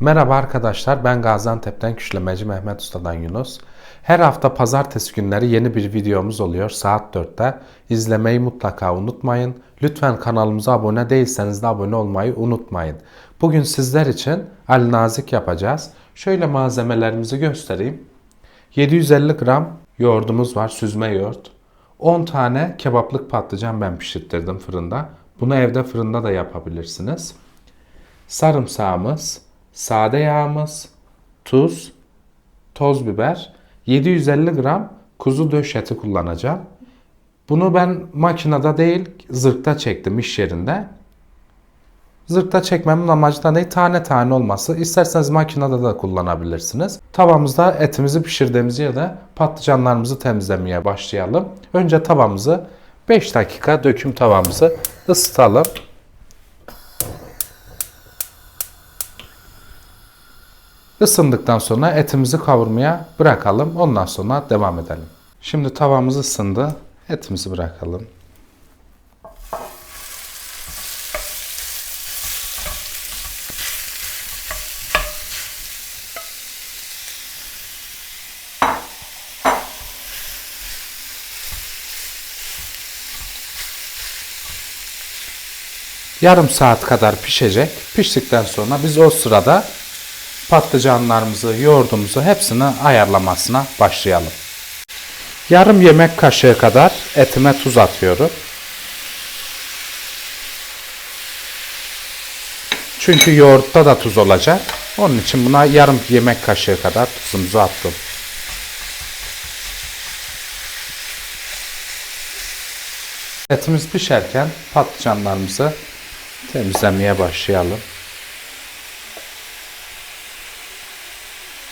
Merhaba arkadaşlar, ben Gaziantep'ten Küşlemeci Mehmet Usta'dan Yunus. Her hafta pazartesi günleri yeni bir videomuz oluyor saat 4'te. İzlemeyi mutlaka unutmayın. Lütfen kanalımıza abone değilseniz de abone olmayı unutmayın. Bugün sizler için Ali Nazik yapacağız. Şöyle malzemelerimizi göstereyim. 750 gram yoğurdumuz var, süzme yoğurt. 10 tane kebaplık patlıcan ben pişirttirdim fırında. Bunu evde fırında da yapabilirsiniz sarımsağımız, sade yağımız, tuz, toz biber, 750 gram kuzu döş eti kullanacağım. Bunu ben makinede değil zırhta çektim iş yerinde. Zırhta çekmemin amacı da ne? Tane tane olması. İsterseniz makinede de kullanabilirsiniz. Tavamızda etimizi pişirdiğimiz ya da patlıcanlarımızı temizlemeye başlayalım. Önce tavamızı 5 dakika döküm tavamızı ısıtalım. Isındıktan sonra etimizi kavurmaya bırakalım. Ondan sonra devam edelim. Şimdi tavamız ısındı. Etimizi bırakalım. Yarım saat kadar pişecek. Piştikten sonra biz o sırada patlıcanlarımızı, yoğurdumuzu hepsini ayarlamasına başlayalım. Yarım yemek kaşığı kadar etime tuz atıyorum. Çünkü yoğurtta da tuz olacak. Onun için buna yarım yemek kaşığı kadar tuzumuzu attım. Etimiz pişerken patlıcanlarımızı temizlemeye başlayalım.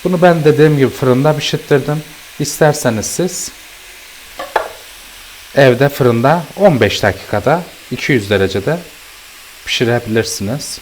Bunu ben dediğim gibi fırında pişirttirdim. İsterseniz siz evde fırında 15 dakikada 200 derecede pişirebilirsiniz.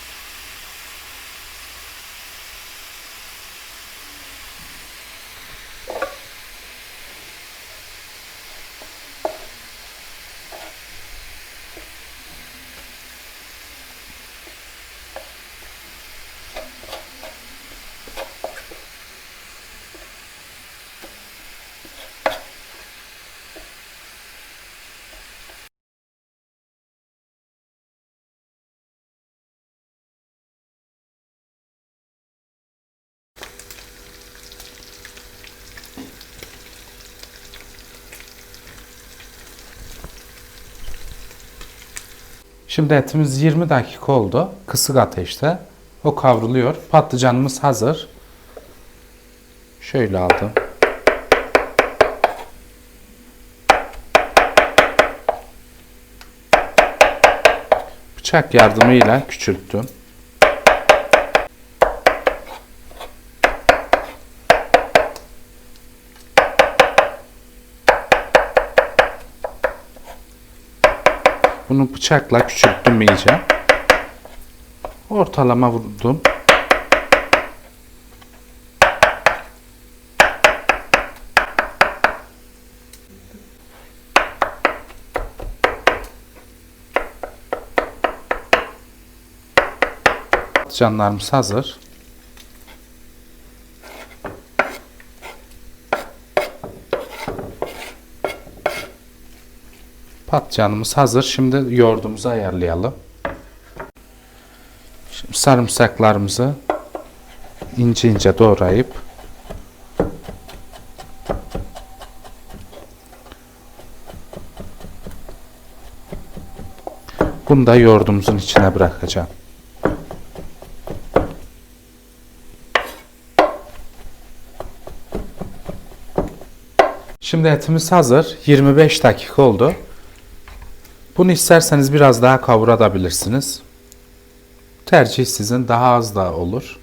Şimdi etimiz 20 dakika oldu. Kısık ateşte. O kavruluyor. Patlıcanımız hazır. Şöyle aldım. Bıçak yardımıyla küçülttüm. Bunu bıçakla küçülttüm iyice. Ortalama vurdum. Patlıcanlarımız hazır. Patlıcanımız hazır. Şimdi yoğurdumuzu ayarlayalım. Şimdi sarımsaklarımızı ince ince doğrayıp bunu da yoğurdumuzun içine bırakacağım. Şimdi etimiz hazır. 25 dakika oldu. Bunu isterseniz biraz daha kavurabilirsiniz. Tercih sizin daha az da olur.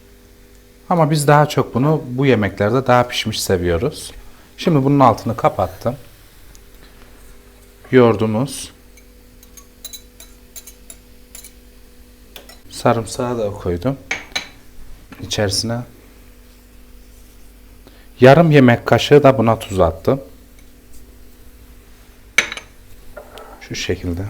Ama biz daha çok bunu bu yemeklerde daha pişmiş seviyoruz. Şimdi bunun altını kapattım. Yoğurdumuz. Sarımsağı da koydum. İçerisine yarım yemek kaşığı da buna tuz attım. Şu şekilde.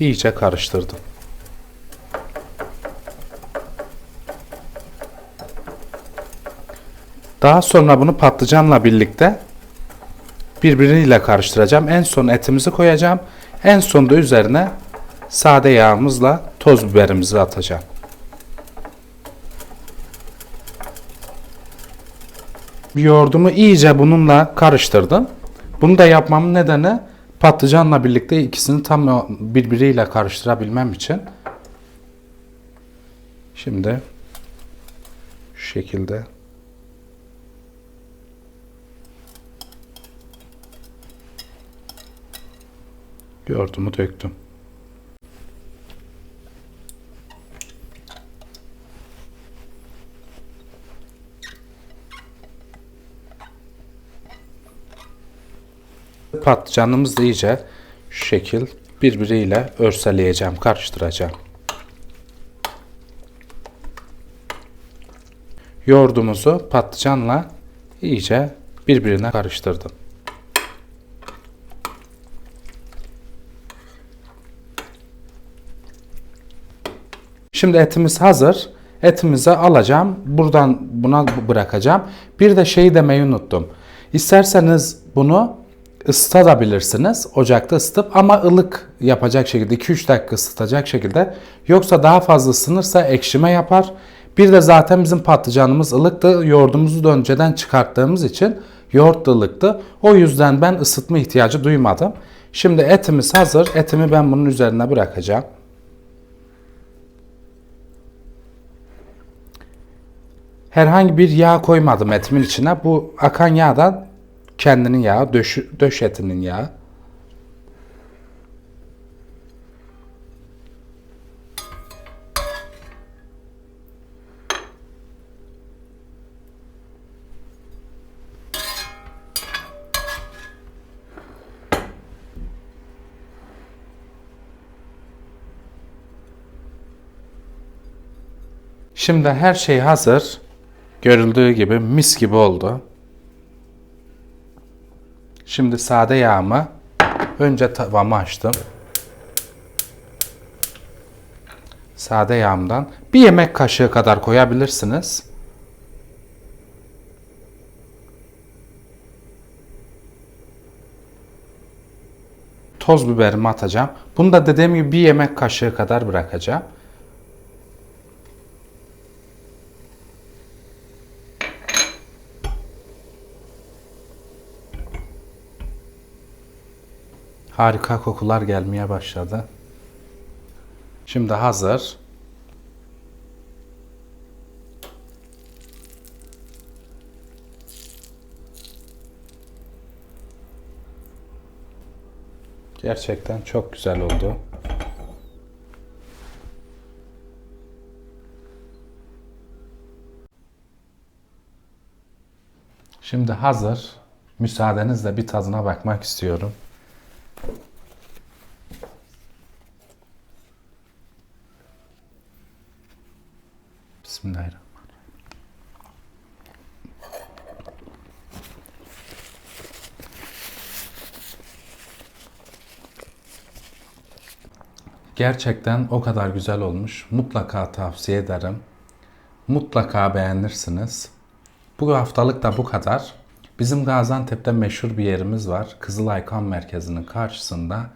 iyice karıştırdım. Daha sonra bunu patlıcanla birlikte birbiriyle karıştıracağım. En son etimizi koyacağım. En sonda üzerine sade yağımızla toz biberimizi atacağım. Yoğurdumu iyice bununla karıştırdım. Bunu da yapmamın nedeni patlıcanla birlikte ikisini tam birbiriyle karıştırabilmem için. Şimdi şu şekilde yoğurdumu döktüm. Patlıcanımızı iyice şu şekil birbiriyle örseleyeceğim, karıştıracağım. Yoğurdumuzu patlıcanla iyice birbirine karıştırdım. Şimdi etimiz hazır. Etimizi alacağım. Buradan buna bırakacağım. Bir de şeyi demeyi unuttum. İsterseniz bunu ısıtabilirsiniz. Ocakta ısıtıp ama ılık yapacak şekilde 2-3 dakika ısıtacak şekilde. Yoksa daha fazla ısınırsa ekşime yapar. Bir de zaten bizim patlıcanımız ılıktı. Yoğurdumuzu da önceden çıkarttığımız için yoğurt da ılıktı. O yüzden ben ısıtma ihtiyacı duymadım. Şimdi etimiz hazır. Etimi ben bunun üzerine bırakacağım. Herhangi bir yağ koymadım etimin içine. Bu akan yağdan kendinin yağı, döş, döş etinin yağı. Şimdi her şey hazır. Görüldüğü gibi mis gibi oldu. Şimdi sade yağımı önce tavamı açtım. Sade yağımdan bir yemek kaşığı kadar koyabilirsiniz. Toz biberimi atacağım. Bunu da dediğim gibi bir yemek kaşığı kadar bırakacağım. Harika kokular gelmeye başladı. Şimdi hazır. Gerçekten çok güzel oldu. Şimdi hazır. Müsaadenizle bir tadına bakmak istiyorum. Gerçekten o kadar güzel olmuş. Mutlaka tavsiye ederim. Mutlaka beğenirsiniz. Bu haftalık da bu kadar. Bizim Gaziantep'te meşhur bir yerimiz var. Kızılay Kan Merkezi'nin karşısında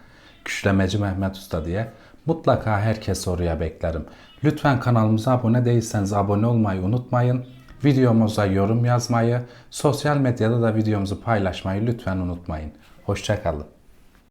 Küşlemeci Mehmet Usta diye. Mutlaka herkes oraya beklerim. Lütfen kanalımıza abone değilseniz abone olmayı unutmayın. Videomuza yorum yazmayı, sosyal medyada da videomuzu paylaşmayı lütfen unutmayın. Hoşçakalın.